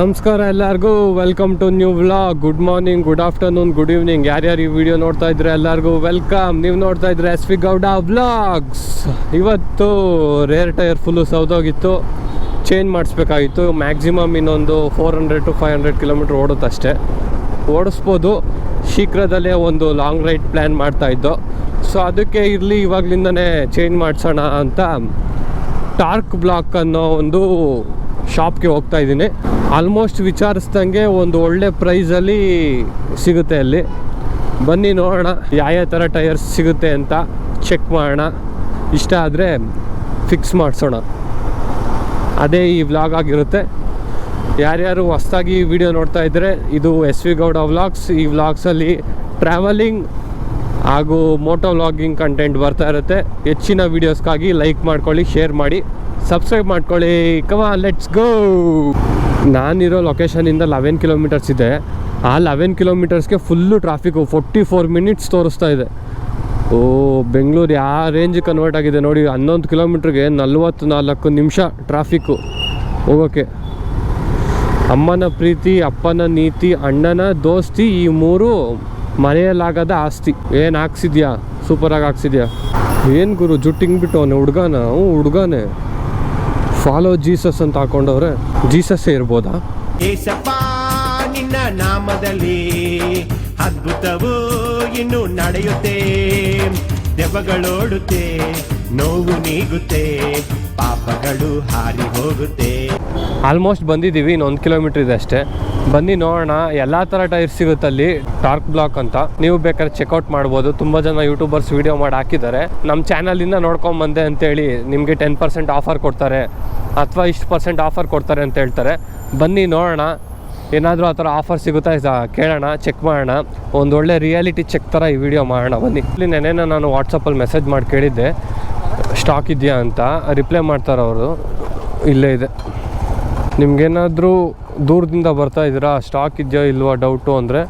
ನಮಸ್ಕಾರ ಎಲ್ಲರಿಗೂ welcome to new vlog good morning good afternoon good evening ಯಾರ್ಯಾರು ಈ ವಿಡಿಯೋ ನೋಡ್ತಾ ಇದ್ರೆ ಎಲ್ಲರಿಗೂ ವೆಲ್ಕಮ್ ನೀವು ನೋಡ್ತಾ ಇದ್ರೆ ಎಸ್ ವಿ ಗೌಡ ವ್ಲಾಗ್ಸ್ ಇವತ್ತು ರೇರ್ ಟೈರ್ ಫುಲ್ಲು ಸೌದೋಗಿತ್ತು. ಚೇಂಜ್ ಮಾಡಿಸ್ಬೇಕಾಗಿತ್ತು. ಮ್ಯಾಕ್ಸಿಮಮ್ ಇನ್ನೊಂದು four hundred to five hundred kilometre ಓಡುತ್ತಷ್ಟೇ. ಓಡಿಸ್ಬೋದು. ಶೀಘ್ರದಲ್ಲೇ ಒಂದು ಲಾಂಗ್ ರೈಡ್ ಪ್ಲ್ಯಾನ್ ಮಾಡ್ತಾ ಇದ್ದೋ. ಸೊ ಅದಕ್ಕೆ ಇರಲಿ, ಇವಾಗಲಿಂದನೇ ಚೇಂಜ್ ಮಾಡಿಸೋಣ ಅಂತ. ಟಾರ್ಕ್ ಬ್ಲಾಕ್ ಅನ್ನೋ ಒಂದು ಶಾಪ್ಗೆ ಹೋಗ್ತಾ ಇದ್ದೀನಿ. ಆಲ್ಮೋಸ್ಟ್ ವಿಚಾರಿಸ್ದಂಗೆ ಒಂದು ಒಳ್ಳೆ ಪ್ರೈಸಲ್ಲಿ ಸಿಗುತ್ತೆ ಅಲ್ಲಿ. ಬನ್ನಿ ನೋಡೋಣ ಯಾವ ಥರ ಟೈರ್ಸ್ ಸಿಗುತ್ತೆ ಅಂತ ಚೆಕ್ ಮಾಡೋಣ. ಇಷ್ಟ ಆದರೆ ಫಿಕ್ಸ್ ಮಾಡಿಸೋಣ. ಅದೇ ಈ ವ್ಲಾಗ್ ಆಗಿರುತ್ತೆ. ಯಾರ್ಯಾರು ಹೊಸ್ದಾಗಿ ವಿಡಿಯೋ ನೋಡ್ತಾ ಇದ್ದರೆ ಇದು ಎಸ್ ವಿ ಗೌಡ ವ್ಲಾಗ್ಸ್ ಈ ವ್ಲಾಗ್ಸಲ್ಲಿ ಟ್ರಾವೆಲಿಂಗ್ ಹಾಗೂ ಮೋಟೋ ವ್ಲಾಗಿಂಗ್ ಕಂಟೆಂಟ್ ಬರ್ತಾ ಇರುತ್ತೆ. ಹೆಚ್ಚಿನ ವೀಡಿಯೋಸ್ಗಾಗಿ ಲೈಕ್ ಮಾಡ್ಕೊಳ್ಳಿ ಶೇರ್ ಮಾಡಿ. ಸಬ್ಸ್ಕ್ರೈಬ್ ಮಾಡ್ಕೊಳ್ಳಿ. ಕವಾ ಲೆಟ್ಸ್ ಗೋ ನಾನಿರೋ ಲೊಕೇಶನಿಂದ ಲೆವೆನ್ ಕಿಲೋಮೀಟರ್ಸ್ ಇದೆ. ಆ eleven ಕಿಲೋಮೀಟರ್ಸ್ಗೆ full traffic forty four minutes ತೋರಿಸ್ತಾ ಇದೆ. ಓ, ಬೆಂಗಳೂರು ಯಾವ ರೇಂಜ್ ಕನ್ವರ್ಟ್ ಆಗಿದೆ ನೋಡಿ. ಹನ್ನೊಂದು ಕಿಲೋಮೀಟ್ರಿಗೆ ನಲ್ವತ್ತು ನಾಲ್ಕು ನಿಮಿಷ ಟ್ರಾಫಿಕ್ಕು ಹೋಗೋಕ್ಕೆ ಅಮ್ಮನ ಪ್ರೀತಿ, ಅಪ್ಪನ ನೀತಿ, ಅಣ್ಣನ ದೋಸ್ತಿ ಈ ಮೂರು ಮನೆಯಲ್ಲಾಗದ ಆಸ್ತಿ. ಏನು ಹಾಕ್ಸಿದ್ಯಾ? ಸೂಪರಾಗಿ ಹಾಕ್ಸಿದ್ಯಾ? ಏನು ಗುರು, ಜುಟ್ಟಿಂಗ್ ಬಿಟ್ಟು ಅವನು ಹುಡ್ಗನ? ಹುಡ್ಗನೇ. ಫಾಲೋ ಜೀಸಸ್ ಅಂತ ಹಾಕೊಂಡವ್ರೆ ಜೀಸಸ್ ಇರ್ಬೋದಾ? ನಿನ್ನ ನಾಮದಲ್ಲಿ ಅದ್ಭುತವು ಇನ್ನು ನಡೆಯುತ್ತೆ. ದೆವ್ವಗಳೋಡುತ್ತೆ ನೋವು ನೀಗುತ್ತೆ. ಪಾಪಗಳು ಹಾರಿ ಹೋಗುತ್ತೆ. ಆಲ್ಮೋಸ್ಟ್ ಬಂದಿದ್ದೀವಿ ಇನ್ನೊಂದು ಕಿಲೋಮೀಟ್ರ್ ಇದೆ ಅಷ್ಟೇ. ಬನ್ನಿ ನೋಡೋಣ, ಎಲ್ಲ ಥರ ಟೈರ್ ಸಿಗುತ್ತೆ ಅಲ್ಲಿ. ಟಾರ್ಕ್ ಬ್ಲಾಕ್ ಅಂತ. ನೀವು ಬೇಕಾದ್ರೆ ಚೆಕ್ಔಟ್ ಮಾಡ್ಬೋದು. ತುಂಬ ಜನ ಯೂಟ್ಯೂಬರ್ಸ್ ವೀಡಿಯೋ ಮಾಡಿ ಹಾಕಿದ್ದಾರೆ. ನಮ್ಮ ಚಾನಲಿಂದ ನೋಡ್ಕೊಂಬಂದೆ ಅಂತೇಳಿ ನಿಮಗೆ ಟೆನ್ ಪರ್ಸೆಂಟ್ ಆಫರ್ ಕೊಡ್ತಾರೆ. ಅಥವಾ ಇಷ್ಟು ಪರ್ಸೆಂಟ್ ಆಫರ್ ಕೊಡ್ತಾರೆ ಅಂತ ಹೇಳ್ತಾರೆ. ಬನ್ನಿ ನೋಡೋಣ. ಏನಾದರೂ ಆ ಥರ ಆಫರ್ ಸಿಗುತ್ತಾ ಕೇಳೋಣ ಚೆಕ್ ಮಾಡೋಣ. ಒಂದು ಒಳ್ಳೆ ರಿಯಾಲಿಟಿ ಚೆಕ್ ಥರ ಈ ವಿಡಿಯೋ ಮಾಡೋಣ. ಬನ್ನಿ. ಇಲ್ಲಿ ನೆನೆನ ನಾನು ವಾಟ್ಸಪ್ಪಲ್ಲಿ ಮೆಸೇಜ್ ಮಾಡಿ ಕೇಳಿದ್ದೆ. ಸ್ಟಾಕ್ ಇದೆಯಾ ಅಂತ ರಿಪ್ಲೈ ಮಾಡ್ತಾರೆ ಅವರು. ಇಲ್ಲೇ ಇದೆ. ನಿಮಗೇನಾದರೂ ದೂರದಿಂದ ಬರ್ತಾ ಇದ್ದೀರಾ ಸ್ಟಾಕ್ ಇದೆಯಾ ಇಲ್ವಾ ಡೌಟು ಅಂದರೆ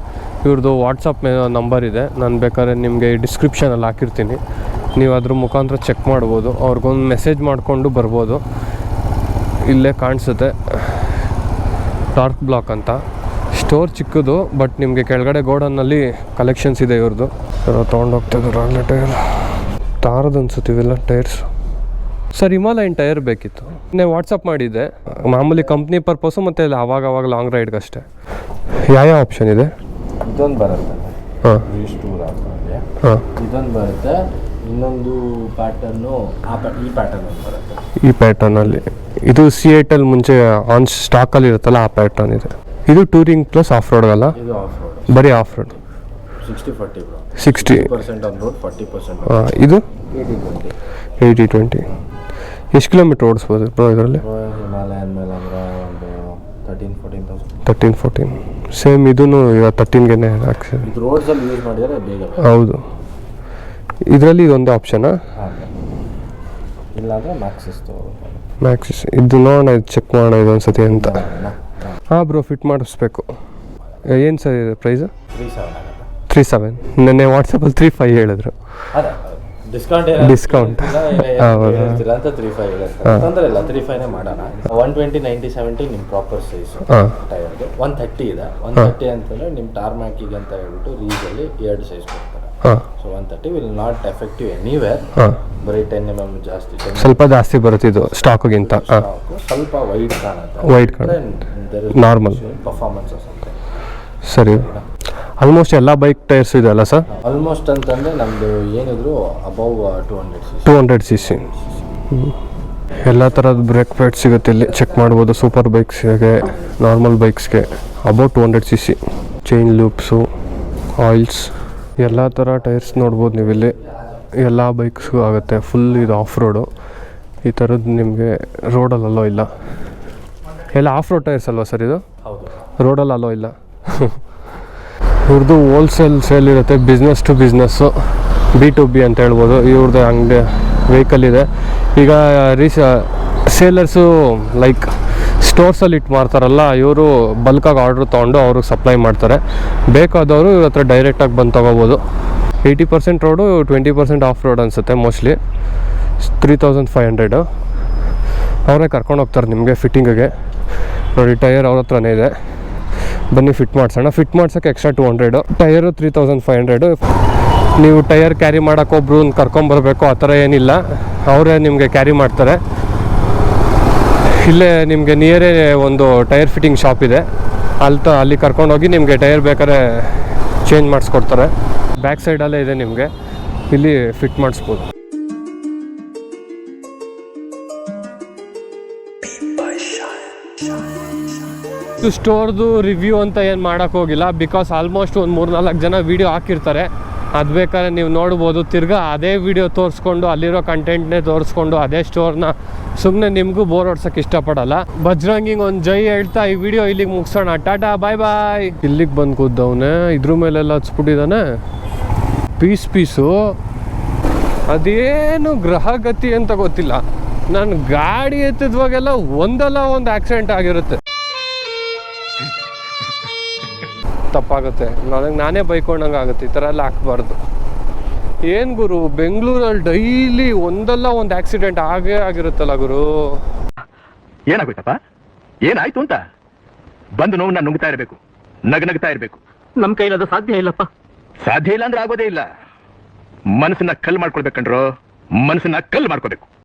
ಇವ್ರದ್ದು ವಾಟ್ಸಪ್ ನಂಬರ್ ಇದೆ. ನಾನು ಬೇಕಾದ್ರೆ ನಿಮಗೆ ಡಿಸ್ಕ್ರಿಪ್ಷನಲ್ಲಿ ಹಾಕಿರ್ತೀನಿ. ನೀವು ಅದ್ರ ಮುಖಾಂತರ ಚೆಕ್ ಮಾಡ್ಬೋದು. ಅವ್ರಿಗೊಂದು ಮೆಸೇಜ್ ಮಾಡಿಕೊಂಡು ಬರ್ಬೋದು. ಇಲ್ಲೇ ಕಾಣಿಸುತ್ತೆ. ಟಾರ್ಕ್ ಬ್ಲಾಕ್ ಅಂತ. ಸ್ಟೋರ್ ಚಿಕ್ಕದು ಬಟ್ ನಿಮಗೆ ಕೆಳಗಡೆ ಗೋಡನ್ನಲ್ಲಿ ಕಲೆಕ್ಷನ್ಸ್ ಇದೆ ಇವ್ರದ್ದು ತೊಗೊಂಡೋಗ್ತಿದ್ರು ಇದ್ದಾರೆ ತಾರದು ಅನ್ಸುತ್ತೆ ಇವೆಲ್ಲ ಟೈರ್ಸ್. ಸರ್ ಹಿಮಾಲಯನ್ ಟೈರ್ ಬೇಕಿತ್ತು. ನೀವು ವಾಟ್ಸಪ್ ಮಾಡಿದ್ದೆ. ಮಾಮೂಲಿ ಕಂಪ್ನಿ ಪರ್ಪಸು ಮತ್ತೆ ಅವಾಗ ಅವಾಗ ಲಾಂಗ್ ರೈಡ್ಗೆ ಅಷ್ಟೇ. ಯಾವ ಯಾವ ಆಪ್ಷನ್ ಇದೆ? ಇದೊಂದು ಬರುತ್ತೆ. ಹಾಂ. ಇದೊಂದು ಬರುತ್ತೆ. ಇನ್ನೊಂದು ಪ್ಯಾಟರ್ನು ಆ ಈ ಪ್ಯಾಟರ್ನ್ ಬರುತ್ತೆ. ಈ ಪ್ಯಾಟರ್ನಲ್ಲಿ ಇದು ಸಿ ಏಟಲ್ಲಿ ಮುಂಚೆ ಆನ್ ಸ್ಟಾಕಲ್ಲಿ ಇರುತ್ತಲ್ಲ ಆ ಪ್ಯಾಟರ್ನ್ ಇದೆ. ಇದು ಟೂರಿಂಗ್ ಪ್ಲಸ್ ಆಫ್ ರೋಡ್ ಅಲ್ಲ? ಆಫ್ ರೋಡ್ ಬರೀ off road sixty forty bro sixty percent on road forty percent ಇದು? ಏಯ್ಟಿ ಟ್ವೆಂಟಿ ಏಯ್ಟಿ ಟ್ವೆಂಟಿ ಎಷ್ಟು ಕಿಲೋಮೀಟ್ರ್ ಓಡಿಸ್ಬೋದು ಬ್ರೋ ಇದರಲ್ಲಿ? ಹಿಮಾಲಯನ್ ಮೇಲೆ ಅಂದರೆ ಒಂದು thirteen fourteen thousand thirteen fourteen same ಇದೂ ಇವಾಗ ತರ್ಟೀನ್ಗೆ ಹಾಕ್ಸಿ. ಇದು ರೋಡ್ಸಲ್ಲಿ ಯೂಸ್ ಮಾಡಿದರೆ ಬೇಗ ಹೌದು. ಇದರಲ್ಲಿ ಇದೊಂದೇ ಆಪ್ಷನಾ ಇಲ್ಲಾಂದರೆ ಮ್ಯಾಕ್ಸಿಸ್ ಇದು ನೋಡೋಣ ಇದು ಚೆಕ್ ಮಾಡೋಣ ಇದೊಂದು ಸತಿ ಅಂತ. ಹಾಂ ಬ್ರೋ ಫಿಟ್ ಮಾಡಿಸ್ಬೇಕು. ಏನು ಸರ್ ಇದೆ price three seven three seven ನೆನ್ನೆ ವಾಟ್ಸಪ್ಪಲ್ಲಿ ತ್ರೀ ಫೈವ್ ಹೇಳಿದ್ರು. Discount discount. ಅಂತ ತ್ರೀ ಫೈವ್. ತೊಂದರೆ ಇಲ್ಲ ತ್ರೀ ಫೈವ್ನೇ ಮಾಡೋಣ. ಒನ್ ಟ್ವೆಂಟಿ ನೈಂಟಿ ಸೆವೆಂಟಿ ನಿಮ್ಮ ಪ್ರಾಪರ್ ಸೈಜ್ ಟೈರ್ಗೆ ಒನ್ ಥರ್ಟಿ ಇದೆ. ಒನ್. ಥರ್ಟಿ ಅಂತಂದರೆ ನಿಮ್ಮ ಟಾರ್ಮ್ಯಾಕಿಗೆ ಅಂತ ಹೇಳ್ಬಿಟ್ಟು ರೀಸಲ್ಲಿ ಎರಡು ಸೈಜ್ ಕೊಡ್ತಾರೆ. So one thirty will not effective anywhere ಬರೀ ಟೆನ್ ಎಂ ಎಂ ಜಾಸ್ತಿ ಸ್ವಲ್ಪ ಜಾಸ್ತಿ ಬರುತ್ತೆ ಇದು ಸ್ಟಾಕ್ಗಿಂತ. ಸ್ವಲ್ಪ ವೈಟ್ ಕಾಣುತ್ತೆ. ವೈಟ್ ಕಾಣುತ್ತೆ. ನಾರ್ಮಲ್ ಪರ್ಫಾರ್ಮೆನ್ಸ್ ಸರಿ. ಆಲ್ಮೋಸ್ಟ್ ಎಲ್ಲ ಬೈಕ್ ಟೈರ್ಸ್ ಇದೆ ಅಲ್ಲ ಸರ್ ಆಲ್ಮೋಸ್ಟ್ ಅಂತಂದರೆ ನಮ್ಮದು ಏನಿದ್ರು above two hundred C two hundred C C ಎಲ್ಲ ಥರದ ಬ್ರೇಕ್ ಪ್ಯಾಡ್ ಸಿಗುತ್ತೆ ಇಲ್ಲಿ. ಚೆಕ್ ಮಾಡ್ಬೋದು ಸೂಪರ್ ಬೈಕ್ಸ್ಗೆ normal ಬೈಕ್ಸ್ಗೆ about two hundred C C chain lubes oils ಎಲ್ಲ ಥರ ಟೈರ್ಸ್ ನೋಡ್ಬೋದು ನೀವು ಇಲ್ಲಿ. ಎಲ್ಲ ಬೈಕ್ಸ್ಗೂ ಆಗುತ್ತೆ. ಫುಲ್ ಇದು ಆಫ್ ರೋಡು ಈ ಥರದ್ದು ನಿಮಗೆ ರೋಡಲ್ಲಿ ಅಲ್ಲೋ ಇಲ್ಲ. ಎಲ್ಲ ಆಫ್ ರೋಡ್ ಟೈರ್ಸ್ ಅಲ್ವಾ ಸರ್ ಇದು? ಹೌದು. ರೋಡಲ್ಲಿ ಅಲ್ಲೋ ಇಲ್ಲ. ಇವ್ರದ್ದು ಹೋಲ್ಸೇಲ್ ಸೇಲ್ ಇರುತ್ತೆ business to business B to B ಅಂತ ಹೇಳ್ಬೋದು. ಇವ್ರದ್ದು ಅಂಗಡಿ ವೆಹಿಕಲ್ ಇದೆ. ಈಗ ರೀಸ ಸೇಲರ್ಸು ಲೈಕ್ ಸ್ಟೋರ್ಸಲ್ಲಿ ಇಟ್ಟು ಮಾರ್ತಾರಲ್ಲ ಇವರು ಬಲ್ಕಾಗಿ ಆರ್ಡ್ರ್ ತೊಗೊಂಡು ಅವ್ರಿಗೆ ಸಪ್ಲೈ ಮಾಡ್ತಾರೆ. ಬೇಕಾದವರು ಇವ್ರ ಹತ್ರ ಡೈರೆಕ್ಟಾಗಿ ಬಂದು ತೊಗೋಬೋದು. Eighty percent road twenty percent off road ಅನಿಸುತ್ತೆ mostly three thousand five hundred ಅವರೇ ಕರ್ಕೊಂಡು ಹೋಗ್ತಾರೆ ನಿಮಗೆ ಫಿಟ್ಟಿಂಗಿಗೆ ನೋಡಿ ಟೈರ್ ಅವ್ರ ಹತ್ರನೇ ಇದೆ. ಬನ್ನಿ ಫಿಟ್ ಮಾಡ್ಸೋಣ. Fit ಮಾಡ್ಸೋಕೆ extra two hundred tyre three thousand five hundred ನೀವು ಟೈರ್ ಕ್ಯಾರಿ ಮಾಡೋಕೆ ಒಬ್ರು ಕರ್ಕೊಂಬರ್ಬೇಕು ಆ ಥರ ಏನಿಲ್ಲ. ಅವರೇ ನಿಮಗೆ ಕ್ಯಾರಿ ಮಾಡ್ತಾರೆ. ಇಲ್ಲೇ ನಿಮಗೆ ನಿಯರೇ ಒಂದು ಟೈರ್ ಫಿಟ್ಟಿಂಗ್ ಶಾಪ್ ಇದೆ. ಅಲ್ಲಿ ತ, ಅಲ್ಲಿ ಕರ್ಕೊಂಡೋಗಿ ನಿಮಗೆ ಟೈರ್ ಬೇಕಾದ್ರೆ ಚೇಂಜ್ ಮಾಡಿಸ್ಕೊಡ್ತಾರೆ. ಬ್ಯಾಕ್ ಸೈಡಲ್ಲೇ ಇದೆ ನಿಮಗೆ. ಇಲ್ಲಿ ಫಿಟ್ ಮಾಡಿಸ್ಬೋದು. ಇದು ಸ್ಟೋರ್ದು ರಿವ್ಯೂ ಅಂತ ಏನು ಮಾಡೋಕ್ಕೆ ಹೋಗಿಲ್ಲ. ಬಿಕಾಸ್ ಆಲ್ಮೋಸ್ಟ್ ಒಂದು ಮೂರು ನಾಲ್ಕು ಜನ ವೀಡಿಯೋ ಹಾಕಿರ್ತಾರೆ. ಅದು ಬೇಕಾದ್ರೆ ನೀವು ನೋಡ್ಬೋದು. ತಿರ್ಗಾ ಅದೇ ವಿಡಿಯೋ ತೋರಿಸ್ಕೊಂಡು, ಅಲ್ಲಿರೋ ಕಂಟೆಂಟ್ನೇ ತೋರಿಸ್ಕೊಂಡು, ಅದೇ ಸ್ಟೋರ್ನ ಸುಮ್ಮನೆ ನಿಮಗೂ ಬೋರ್ ಹೊಡ್ಸೋಕೆ ಇಷ್ಟಪಡಲ್ಲ. ಬಜ್ರಂಗಿಂಗ್ ಒಂದು ಜೈ ಹೇಳ್ತಾ ಈ ವಿಡಿಯೋ ಇಲ್ಲಿಗೆ ಮುಗಿಸೋಣ. ಟಾಟಾ ಬಾಯ್ ಬಾಯ್ ಇಲ್ಲಿಗೆ ಬಂದು ಕೂದ್ದವನೆ ಇದ್ರ ಮೇಲೆಲ್ಲ ಹಚ್ಬಿಟ್ಟಿದ್ದಾನೆ ಪೀಸ್ ಪೀಸು ಅದೇನು ಗ್ರಹಗತಿ ಅಂತ ಗೊತ್ತಿಲ್ಲ. ನಾನು ಗಾಡಿ ಎತ್ತಿದ್ವಾಗೆಲ್ಲ ಒಂದಲ್ಲ ಒಂದು ಆಕ್ಸಿಡೆಂಟ್ ಆಗಿರುತ್ತೆ. ತಪ್ಪಾಗುತ್ತೆ. ನನಗೆ ನಾನೇ ಬೈಕೊಂಡಂಗೆ ಆಗುತ್ತೆ. ಈ ಥರ ಎಲ್ಲ ಹಾಕ್ಬಾರ್ದು ಏನು ಗುರು? ಬೆಂಗಳೂರಲ್ಲಿ ಡೈಲಿ ಒಂದಲ್ಲ ಒಂದು ಆಕ್ಸಿಡೆಂಟ್ ಆಗೇ ಆಗಿರುತ್ತಲ್ಲ ಗುರು? ಏನಾಗುತ್ತಪ್ಪ ಏನಾಯ್ತು ಅಂತ? ಬಂದು ನೋವು ನುಗ್ತಾ ಇರಬೇಕು. ನಗ ನಗ್ತಾ ಇರಬೇಕು. ನಮ್ ಅದು ಸಾಧ್ಯ ಇಲ್ಲಪ್ಪ. ಸಾಧ್ಯ ಇಲ್ಲ ಅಂದ್ರೆ ಆಗೋದೇ ಇಲ್ಲ. ಮನಸ್ಸನ್ನ ಕಲ್ ಮಾಡ್ಕೊಳ್ಬೇಕಂದ್ರು ಮನಸ್ಸನ್ನ ಕಲ್ ಮಾಡ್ಕೋಬೇಕು.